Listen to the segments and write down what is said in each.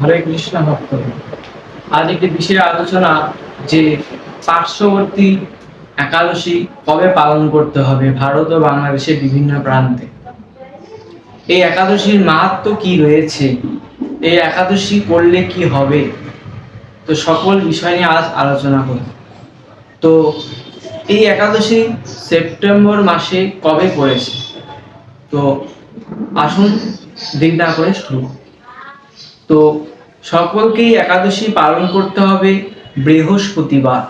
হরে কৃষ্ণ ভক্ত। আজ একটি বিশেষ আলোচনা যে পার্শ্ববর্তী একাদশী কবে পালন করতে হবে, ভারত ও বাংলাদেশের বিভিন্ন প্রান্তে। এই একাদশীর মাহাত্ম কি রয়েছে? এই একাদশী করলে কি হবে? তো সকল বিষয় নিয়ে আজ আলোচনা করব। তো এই একাদশী সেপ্টেম্বর মাসে কবে পড়েছে? তো আসুন দেরি না করে শুরু। তো সকলকেই একাদশী পালন করতে হবে বৃহস্পতিবার।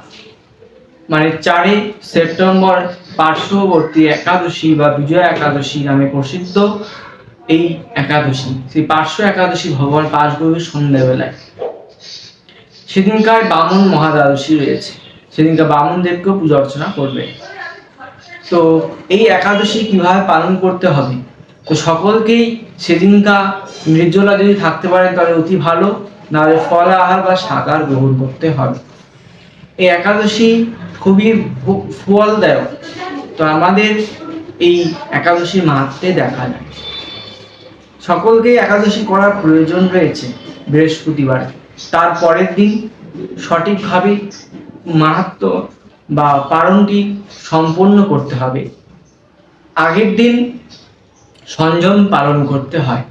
মানে চারে সেপ্টেম্বর পার্শ্ববর্তী একাদশী বা বিজয়া একাদশী নামে প্রসিদ্ধ এই একাদশী। সেই পার্শ্ব একাদশী ভগবান পাঁচগভীর সন্ধ্যাবেলায়। সেদিনকার বামন মহাদ্বাদশী রয়েছে। সেদিনকার বামন দেবকেও পূজা অর্চনা করবে। তো এই একাদশী কীভাবে পালন করতে হবে? তো সকলকেই সেদিনকা নির্জলা যদি থাকতে পারেন, তাহলে অতি ভালো। নাহলে ফল, আহার বা সাকার গ্রহণ করতে হবে। এই একাদশী খুবই ফলদায়ক। তো আমাদের এই একাদশীর মাহাত্মে দেখা যায়। সকলকেই একাদশী করার প্রয়োজন রয়েছে বৃহস্পতিবার। তার পরের দিন সঠিকভাবে মাহাত্ম বা পালনটি সম্পন্ন করতে হবে। আগের দিন সংযম পালন করতে হয়।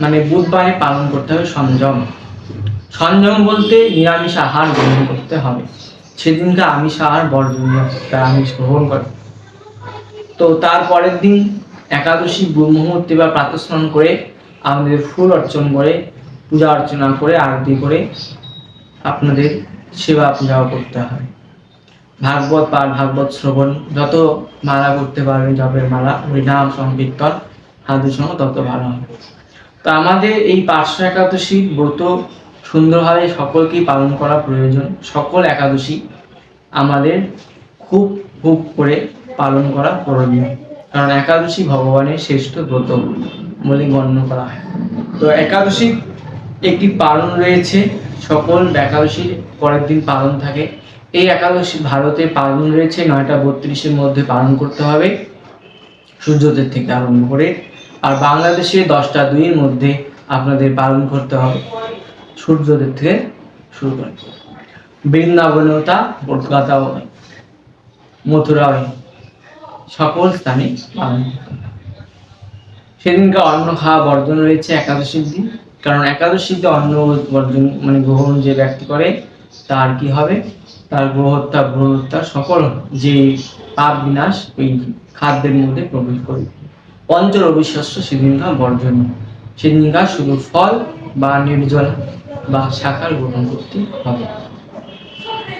মানে বুধবারে পালন করতে হবে সংযম সংযম বলতে নিরামিষ আহার গ্রহণ করতে হবে। সেদিনকে আমিষ আহার বর্জনীয় তারা আমিষ গ্রহণ করে। তো তারপরের দিন একাদশী ব্রহ্ম মুহূর্তে বা প্রাতঃস্নান করে আমাদের ফুল অর্চন করে, পূজা অর্চনা করে, আরতি করে আপনাদের সেবা পূজাও করতে হয়। ভাগবত পাঠ, ভাগবত শ্রবণ, যত মালা করতে পারবেন জপের মালা, হরিনাম, সংকীর্তন সাধুর সঙ্গে তত ভালো হবে। তো আমাদের এই পার্শ্ব একাদশী ব্রত সুন্দরভাবে সকলকেই পালন করা প্রয়োজন। সকল একাদশী আমাদের খুব খুব করে পালন করা করণীয় কারণ একাদশী ভগবানের শ্রেষ্ঠ ব্রত বলে গণ্য করা হয়। তো একাদশী একটি পালন রয়েছে। সকল একাদশীর পরের দিন পালন থাকে। এই একাদশী ভারতে পালন রয়েছে। নয়টা বত্রিশের মধ্যে পালন করতে হবে। সূর্যোদয় থেকে আরম্ভ করে আর বাংলাদেশে দশটা দুইয়ের মধ্যে আপনাদের পালন করতে হবে। সূর্যোদয় থেকে শুরু করে। বৃন্দাবনেও তা কলকাতাও। সকল স্থানে পালন। সেদিনকে অন্ন খাওয়া বর্জন রয়েছে একাদশীর দিন। কারণ একাদশীতে অন্ন বর্জন মানে গ্রহণ যে ব্যক্তি করে, তার কি হবে? তার গ্রহত্যা গ্রহত্যা সকল যে পাপ বিনাশ ওই খাদ্যের মধ্যে প্রবেশ করবে। পঞ্চ রবিশস্য সেদিনকার বর্জন। সেদিনকার শুধু ফল বা নির্জল বা শাখার গ্রহণ করতে হবে।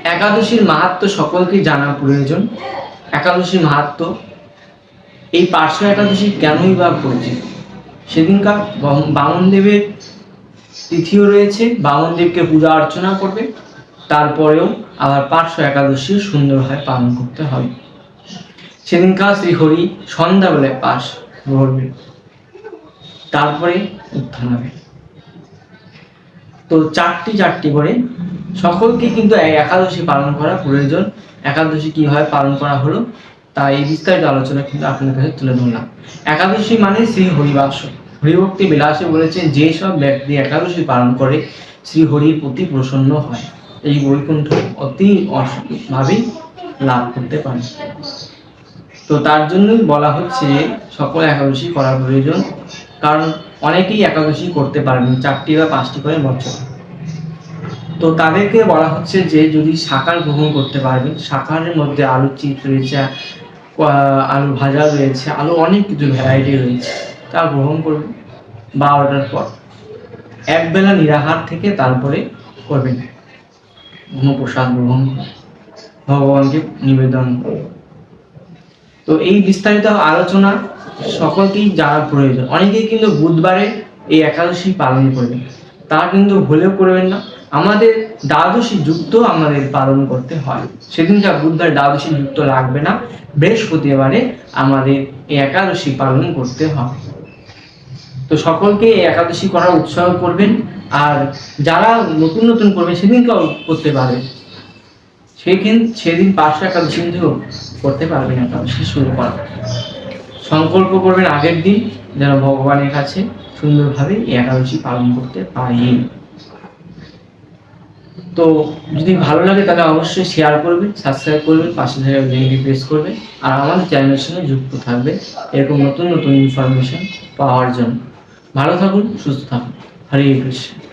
একাদশীর মাহাত্ম সকলকে জানা প্রয়োজন। একাদশীর মাহাত্ম এই পার্শ্ব একাদশী কেনই বা পরিচিত? সেদিনকার বাম- বামনদেবের তিথিও রয়েছে। বামনদেবকে পূজা অর্চনা করবে। তারপরেও আবার পার্শ্ব একাদশী সুন্দরভাবে পালন করতে হবে। সেদিনকার শ্রীহরি সন্ধ্যাবেলায় পাশ করবে তারপরে উত্থান হবে। তো চারটি চারটি করে সকলকে কিন্তু একাদশী পালন করা প্রয়োজন। একাদশী কীভাবে পালন করা হলো। তা এই বিস্তারিত আলোচনা কিন্তু আপনার কাছে তুলে ধরলাম। একাদশী মানে শ্রী হরিবাস। হরিভক্তি বিলাসে বলেছেন, যে সব ব্যক্তি একাদশী পালন করে, শ্রী হরির প্রতি প্রসন্ন হয়। এই বৈকুণ্ঠ অতি ভাবেই লাভ করতে পারে। তো তার জন্যই বলা হচ্ছে সকল একাদশী করা প্রয়োজন, কারণ অনেকেই একাদশী করতে পারবেন চারটি বা পাঁচটি করে বছর। তো তাদেরকে বলা হচ্ছে যে যদি শাকার গ্রহণ করতে পারবেন শাকারের মধ্যে আলু চিপস রয়েছে আলু ভাজা রয়েছে আলু অনেক কিছু ভ্যারাইটি রয়েছে, তা গ্রহণ করবেন বারোটার পর। একবেলা নিরাহার থেকে তারপরে করবেন। প্রসাদ গ্রহণ ভগবানকে নিবেদন তো এই বিস্তারিত আলোচনা সকলকেই জানা প্রয়োজন। অনেকেই কিন্তু বুধবারে এই একাদশী পালন করবেন। তা কিন্তু ভুলেও করবেন না। আমাদের দ্বাদশী যুক্ত আমাদের পালন করতে হয়। সেদিনকার বুধবার দ্বাদশী যুক্ত লাগবে না। বৃহস্পতিবারে আমাদের এই একাদশী পালন করতে হবে তো সকলকে এই একাদশী করার উৎসাহ করবেন। আর যারা নতুন নতুন করবেন, সেদিনকেও করতে পারবেন সেদিন সেদিন পাঁচশো কিন্তু করতে পারবেন একাদশী শুরু করা সংকল্প করবেন আগের দিন যেন ভগবানের কাছে সুন্দরভাবে এই একাদশী পালন করতে পারি। তো যদি ভালো লাগে তাহলে অবশ্যই শেয়ার করবেন সাবস্ক্রাইব করবেন, পাশে থাকা লিঙ্কটি প্রেস করবেন, আর আমাদের চ্যানেলের সঙ্গে যুক্ত থাকবে এরকম নতুন নতুন ইনফরমেশন পাওয়ার জন্য। ভালো থাকুন, সুস্থ থাকুন। হরে কৃষ্ণ।